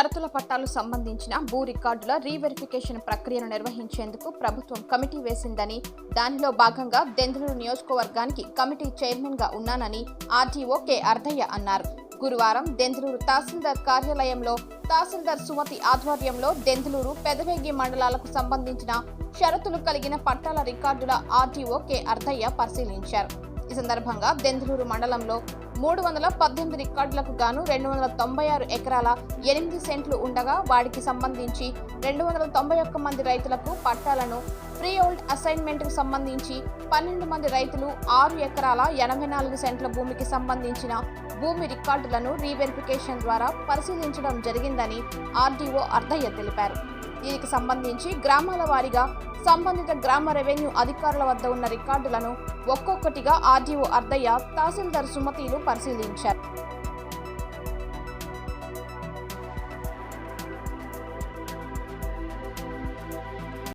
షరతుల పట్టాలు సంబంధించిన భూ రికార్డుల రీవెరిఫికేషన్ ప్రక్రియను నిర్వహించేందుకు ప్రభుత్వం కమిటీ వేసిందని దానిలో భాగంగా దెందులూరు నియోజకవర్గానికి కమిటీ చైర్మన్గా ఉన్నానని ఆర్టీఓ కె అర్ధయ్య అన్నారు. గురువారం దెందులూరు తహసీల్దార్ కార్యాలయంలో తహసీల్దార్ సుమతి ఆధ్వర్యంలో దెందులూరు పెదవేగి మండలాలకు సంబంధించిన షరతులు కలిగిన పట్టాల రికార్డుల ఆర్టీఓ కె అర్ధయ్య పరిశీలించారు. ఈ సందర్భంగా దెందులూరు మండలంలో మూడు వందల పద్దెనిమిది రికార్డులకు గాను రెండు వందల తొంభై ఆరు ఎకరాల ఎనిమిది సెంట్లు ఉండగా వాటికి సంబంధించి రెండు వందల తొంభై ఒక్క మంది రైతులకు పట్టాలను ఫ్రీ ఓల్డ్ అసైన్మెంట్కు సంబంధించి పన్నెండు మంది రైతులు ఆరు ఎకరాల ఎనభై నాలుగు సెంట్ల భూమికి సంబంధించిన భూమి రికార్డులను రీవెరిఫికేషన్ ద్వారా పరిశీలించడం జరిగిందని ఆర్డీఓ అర్ధయ్య తెలిపారు. దీనికి సంబంధించి గ్రామాల వారీగా సంబంధిత గ్రామ రెవెన్యూ అధికారుల వద్ద ఉన్న రికార్డులను ఒక్కొక్కటిగా ఆర్డీఓ అర్ధయ్య తహసీల్దార్ సుమతిలు పరిశీలించారు.